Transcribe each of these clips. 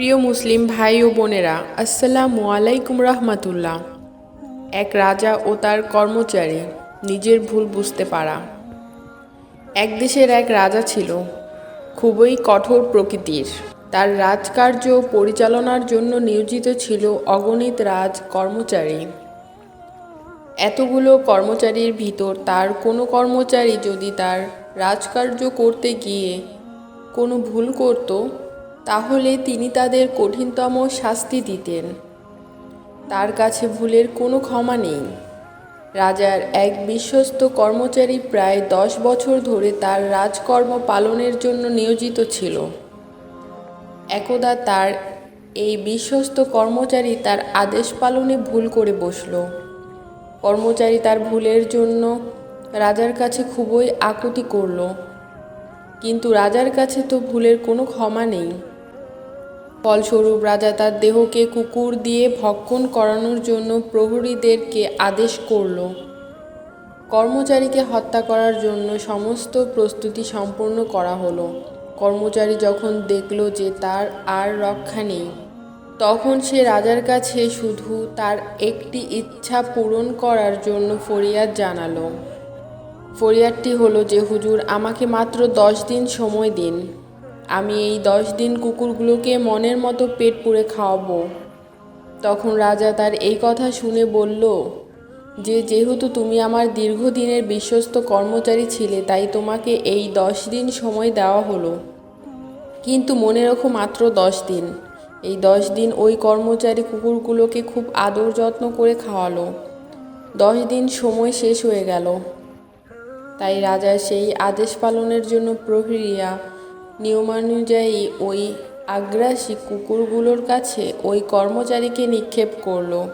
প্রিয় মুসলিম ভাই ও বোনেরা, আসসালামু আলাইকুম রহমতুল্লাহ। এক রাজা ও তার কর্মচারী নিজের ভুল বুঝতে পারা। এক দেশের এক রাজা ছিল, খুবই কঠোর প্রকৃতির। তার রাজকার্য পরিচালনার জন্য নিয়োজিত ছিল অগণিত রাজ কর্মচারী। এতগুলো কর্মচারীর ভিতর তার কোনো কর্মচারী যদি তার রাজকার্য করতে গিয়ে কোনো ভুল করত তাহলে তিনি তাদের কঠিনতম শাস্তি দিতেন। তার কাছে ভুলের কোনো ক্ষমা নেই। রাজার এক বিশ্বস্ত কর্মচারী প্রায় দশ বছর ধরে তার রাজকর্ম পালনের জন্য নিয়োজিত ছিল। একদা তার এই বিশ্বস্ত কর্মচারী তার আদেশ পালনে ভুল করে বসল। কর্মচারী তার ভুলের জন্য রাজার কাছে খুবই আকুতি করল। কিন্তু রাজার কাছে তো ভুলের কোনো ক্ষমা নেই। ফলস্বরূপ রাজা তার দেহকে কুকুর দিয়ে ভক্ষণ করানোর জন্য প্রহরীদেরকে আদেশ করল। কর্মচারীকে হত্যা করার জন্য সমস্ত প্রস্তুতি সম্পন্ন করা হলো। কর্মচারী যখন দেখল যে তার আর রক্ষা নেই, তখন সে রাজার কাছে শুধু তার একটি ইচ্ছা পূরণ করার জন্য ফরিয়াদ জানালো। ফরিয়াদটি হলো যে, হুজুর, আমাকে মাত্র দশ দিন সময় দিন। আমি এই দশ দিন কুকুরগুলোকে মনের মতো পেট পুড়ে খাওয়াবো। তখন রাজা তার এই কথা শুনে বলল, যে যেহেতু তুমি আমার দীর্ঘদিনের বিশ্বস্ত কর্মচারী ছিলে, তাই তোমাকে এই দশ দিন সময় দেওয়া হলো। কিন্তু মনে রাখো মাত্র দশ দিন। এই দশ দিন ওই কর্মচারী কুকুরগুলোকে খুব আদর যত্ন করে খাওয়ালো। দশ দিন সময় শেষ হয়ে গেল। তাই রাজা সেই আদেশ পালনের জন্য প্রহরীরা নিয়মানুযায়ী ওই আগ্রাসী কুকুরগুলোর কাছে ওই কর্মচারীকে নিক্ষেপ করল।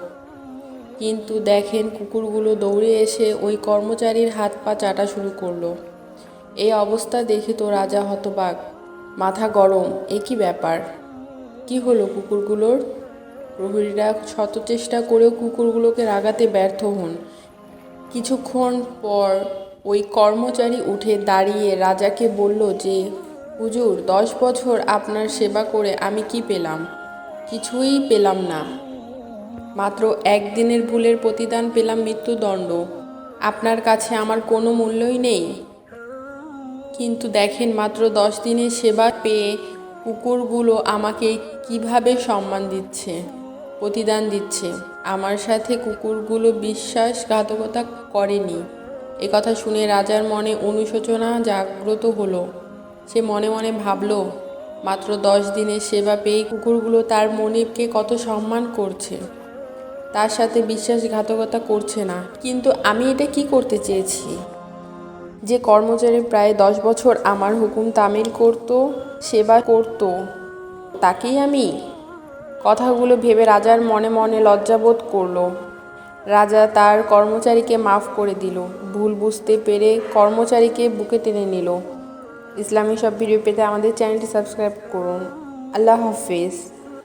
কিন্তু দেখেন কুকুরগুলো দৌড়ে এসে ওই কর্মচারীর হাত পা চাটা শুরু করল। এই অবস্থা দেখে তো রাজা হতবাক। মাথা গরম, এ কি ব্যাপার? কি হলো কুকুরগুলোর? প্রহরীরা শত চেষ্টা করেও কুকুরগুলোকে রাগাতে ব্যর্থ হন। কিছুক্ষণ পর ওই কর্মচারী উঠে দাঁড়িয়ে রাজাকে বলল যে হুজুর, দশ বছর আপনার সেবা করে আমি কি পেলাম? কিছুই পেলাম না। মাত্র একদিনের ভুলের প্রতিদান পেলাম মৃত্যুদণ্ড। আপনার কাছে আমার কোনো মূল্যই নেই। কিন্তু দেখেন, মাত্র দশ দিনের সেবা পেয়ে কুকুরগুলো আমাকে কীভাবে সম্মান দিচ্ছে, প্রতিদান দিচ্ছে। আমার সাথে কুকুরগুলো বিশ্বাসঘাতকতা করেনি। কথা শুনে রাজার মনে অনুশোচনা জাগ্রত হলো। সে মনে মনে ভাবল, মাত্র দশ দিনের সেবা পেয়ে কুকুরগুলো তার মনিবকে কত সম্মান করছে। তার সাথে বিশ্বাসঘাতকতা করছে না, কিন্তু আমি এটা কি করতে চেয়েছি? যে কর্মচারী প্রায় দশ বছর আমার হুকুম তামিল করত, সেবা করত, তাকেই আমি? কথাগুলো ভেবে রাজার মনে মনে লজ্জাবোধ করল। রাজা তার কর্মচারীকে মাফ করে দিল, ভুল বুঝতে পেরে কর্মচারীকে বুকে টেনে নিল। ইসলামী সব ভিডিও পেতে আমাদের চ্যানেলটি সাবস্ক্রাইব করুন। আল্লাহ হাফিজ।